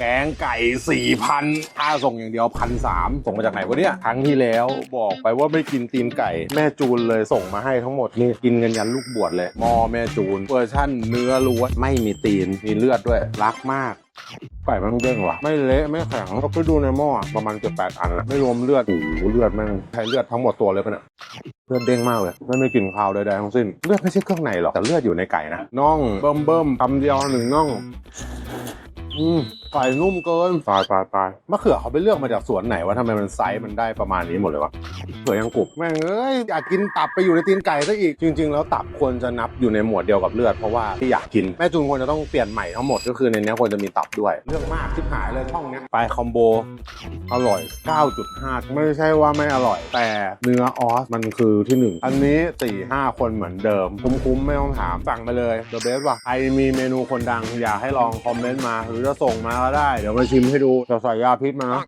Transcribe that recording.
แกงไก่สี่พันค่าส่งอย่างเดียวพันสามส่งมาจากไหนวะเนี่ย ครั้งที่แล้วบอกไปว่าไม่กินตีนไก่ แม่จูนเลยส่งมาให้ทั้งหมดนี่กินกันยันลูกบวชเลยหมอแม่จูนเวอร์ชั่นเนื้อล้วนไม่มีตีนมีเลือดด้วย รักมากไก่มันเด้งว่ะ ไม่เละไม่แข็งก็ไปดูในหม้อประมาณเกือบแปดอันอะไม่รวมเลือดโอ้โหเลือดแม่งใช้เลือดทั้งหมดตัวเลยปะเนี่ยเลือดเด้งมากเลย ไม่มีกลิ่นคาวใดๆทั้งสิ้น เลือดไม่ใช่เครื่องในหรอกแต่เลือดอยู่ในไก่นะน่องเบิ่มเบิ่มๆคำเดียวหนึ่งน่อง อืมไก่นุ่มเกินตายตายตายมะเขือเขาไปเลือกมาจากสวนไหนวะทำไมมันไซส์มันได้ประมาณนี้หมดเลยวะเขือยังกรุบแม่งเอ้ยอยากกินตับไปอยู่ในตีนไก่ซะอีกจริง ๆ แล้วตับควรจะนับอยู่ในหมวดเดียวกับเลือดเพราะว่าที่อยากกินแม่จูนควรจะต้องเปลี่ยนใหม่ทั้งหมดก็คือในนี้ควรจะมีตับด้วย เรื่องมากชิบหายเลยช่องเนี้ยไปคอมโบอร่อย 9.5 ไม่ใช่ว่าไม่อร่อย แต่เนื้อออสมันคือที่หนึ่งอันนี้4 5คนเหมือนเดิม คุ้มๆไม่ต้องถามสั่งไปเลย The Best ว่ะใครมีเมนูคนดังอยากให้ลองคอมเมนต์มาหรือจะส่งมาก็ได้ เดี๋ยวมาชิมให้ดูจะใส่ยาพิษมานะ